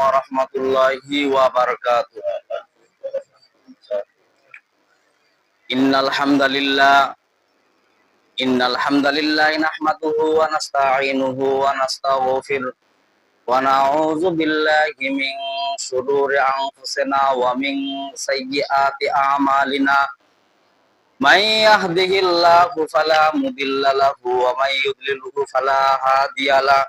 warahmatullahi wabarakatuh. Innal hamdalillah Innal hamdalillah nahmaduhu wa nasta'inuhu wa nastaghfiruh wa na'udzu billahi min shururi anfusina wa min sayyiati a'malina may yahdihillahu fala mudilla lahu wa may yudlilhu fala hadiya lahu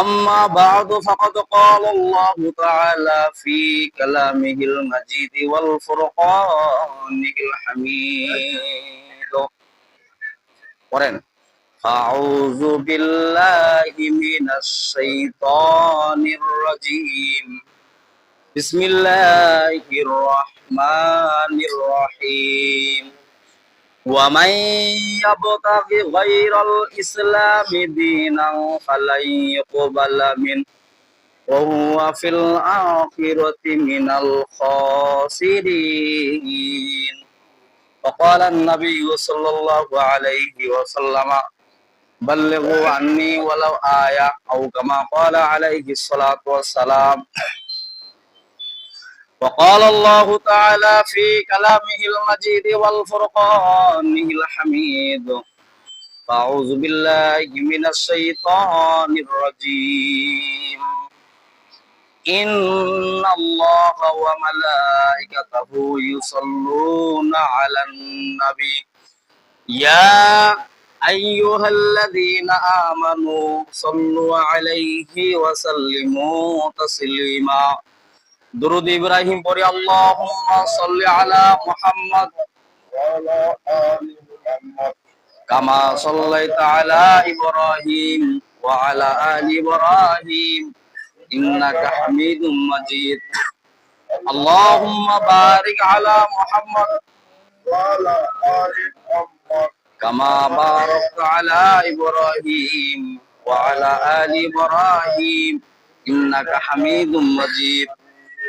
أما بعد فقد قال الله تعالى في كلامه المجيد والفرقان الحميد قرن أعوذ بالله من الشيطان الرجيم بسم الله الرحمن الرحيم ومن يبتغ غير الإسلام دينا فلن يقبل منه وهو في الآخرة من الخاسرين وقال النبي صلى الله عليه وسلم بلغوا عني ولو آية أو كما قال عليه الصلاة والسلام وقال الله تعالى في كلامه المجيد والفرقان الحميد أعوذ بالله من الشيطان الرجيم إن الله وملائكته يصلون على النبي يا أيها الذين آمنوا صلوا عليه وسلموا تسليما درود إبراهيم بوري اللهم صل على محمد وعلى آل محمد كما صليت على إبراهيم وعلى آل إبراهيم إنك حميد مجيد اللهم بارك على محمد وعلى آل محمد كما باركت على إبراهيم وعلى آل إبراهيم إنك حميد مجيد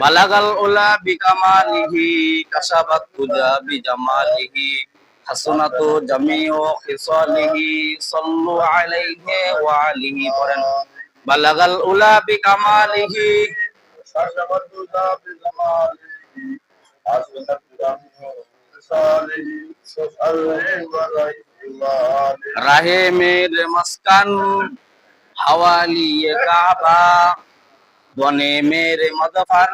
মালাগাল OLA বিকামালিহি, কাসাবাত thuja বিজামালিহি, হাসনাতু জামিউ খিসালিহি সাল্লু আলাইহি ওয়া আলিহি পড়েন। বালাগাল উলা বিকামালিহি, কাসাবাত thuja বিজামালিহি, হাসনাতু জামিউ খিসালিহি সাল্লু আলাইহি রাহে মের মস্কান হাওয়ালি কাবা। বনে মেরে মদফান,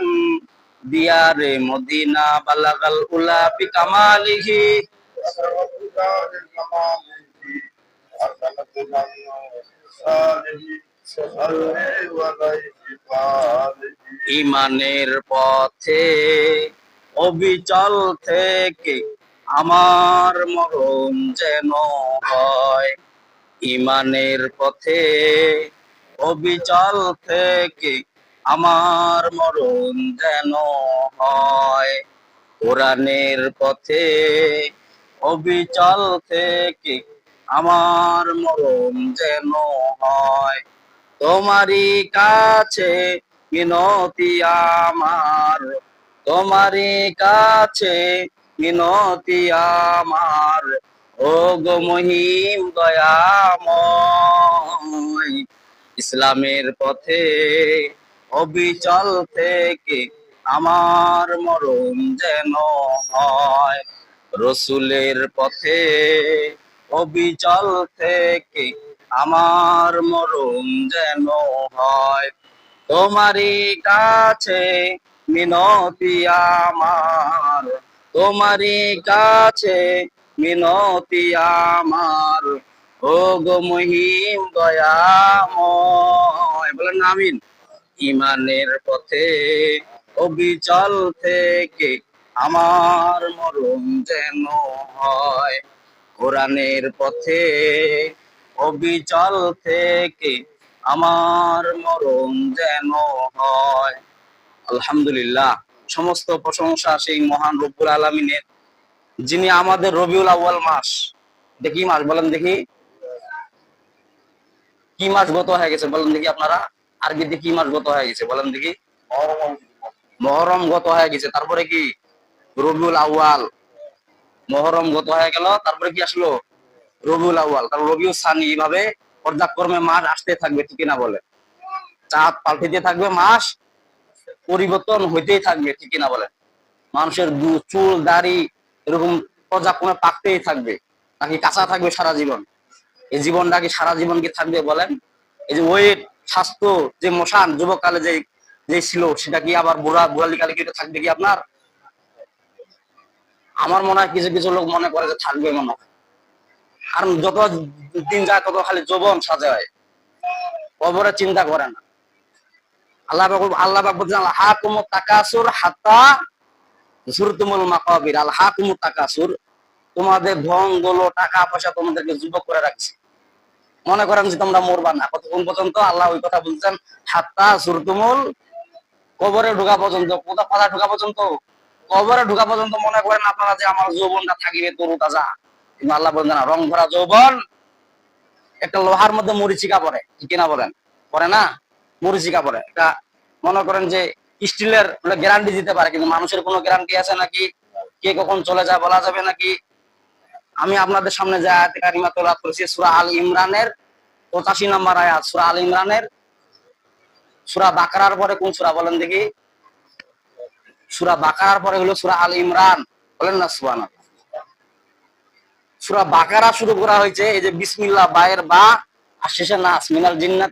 দিয়ারে মদিনা বালাগাল উলা বিকামালিহি ইমানের পথে, অবিচল থেকে আমার মরণ যেন হয়। ইমানের পথে, অবিচল থেকে আমার মরণ যেন হয়। কোরআনের পথে, অবিচল থেকে আমার মরণ যেন হয়। তোমারই কাছে মিনতি আমার। তোমারই কাছে মিনতি আমার। ও গো মহিম দয়াময়। ইসলামের পথে অবিচল থেকে আমার মরণ যেন হয়। রসুলের পথে অবিচল থেকে আমার মরণ যেন হয়। তোমারই কাছে মিনতি আমার। তোমারই কাছে মিনতি আমার। ও গো মহিম দয়াময়। বলেন আমিন। ইমানের পথে, অবিচল থেকে আমার মরণ যেন হয়। কোরআনের পথে, অবিচল থেকে আমার মরণ যেন হয়। আলহামদুলিল্লাহ, সমস্ত প্রশংসা সেই মহান রব্বুল আলমিনের, যিনি আমাদের রবিউল আউয়াল মাস। দেখি মাস, বলেন দেখি। কি মাস গত হয়ে গেছে, বলেন দেখি আপনারা। আরবিতে কি মাস গত হয়ে গেছে? বলেন দেখি। মহরম গত হয়ে গেছে। তারপরে কি? রবিউল আউয়াল। মহরম গত হয়ে গেল। তারপরে কি আসলো? রবিউল আউয়াল। তার রবিউল সানি এইভাবে পর্যায়ক্রমে মাস আসতে থাকবে, ঠিক না বলে? চাঁদ পাল্টিতে থাকবে মাস পরিবর্তন হইতেই থাকবে, ঠিক না বলে? মানুষের দু- চুল, দাড়ি এরকম পর্যায়ক্রমে পাকতেই থাকবে। নাকি কাঁচা থাকবে সারা জীবন? এই জীবনটা কি সারা জীবন কি থাকবে বলেন? এই যে ওয়েট স্বাস্থ্য যে মশান যুবকালে যে যে ছিল, সেটা কি আবার বুড়া, বুড়ালি কালে কি থাকবে কি আপনার? আমার মনে হয় কিছু কিছু লোক মনে করে যে থাকবে মনে হয়। আর যত দিন যায়, তত খালি যৌবন সাজায়। কবরে চিন্তা করে না। আল্লাহ আল্লাহ বলছেন আল হাকুমুত তাকাসুর হাত্তা জুরতুমুল মাকাবির। আল হাকুমুত তাকাসুর। তোমাদের ধনগুলো টাকা পয়সা তোমাদেরকে যুবক করে রাখছে। মনে করেন যে তোমরা মরবা না। কতক্ষণ পর্যন্ত? আল্লাহ ওই কথা বলছেন, হাত্তা জুরতুমুল কবরে ঢোকা পর্যন্ত। কোথা পাতা ঢোকা পর্যন্ত? কবরে ঢোকা পর্যন্ত মনে করেন আপনারা যে আমার যৌবনটা থাকিবে তরু তাজা। কিন্তু আল্লাহ বলছেন না, রং ভরা যৌবন। একটা লোহার মধ্যে মরিচিকা পড়ে, ঠিক না বলেন? পরে না? মরিচিকা পড়ে। এটা মনে করেন যে স্টিলের গ্যারান্টি দিতে পারে, কিন্তু মানুষের কোনো গ্যারান্টি আছে নাকি? কে কখন চলে যায় বলা যাবে নাকি? আমি আপনাদের সামনে যে আয়াত কারিমা তোলাত করেছি, সূরা আল ইমরানের পঁচাশি নম্বর আয়াত, সূরা আল ইমরানের, সূরা বাকারার পরে কোন সূরা বলেন দেখি? সূরা বাকারার পরে হলো সূরা আল ইমরান, বলেন না সুবহানাল্লাহ। সূরা বাকারা শুরু করা হয়েছে, এই যে বিসমিল্লাহ, বায়ের বা, আর শেষে নাস মিনাল জিন্নাত।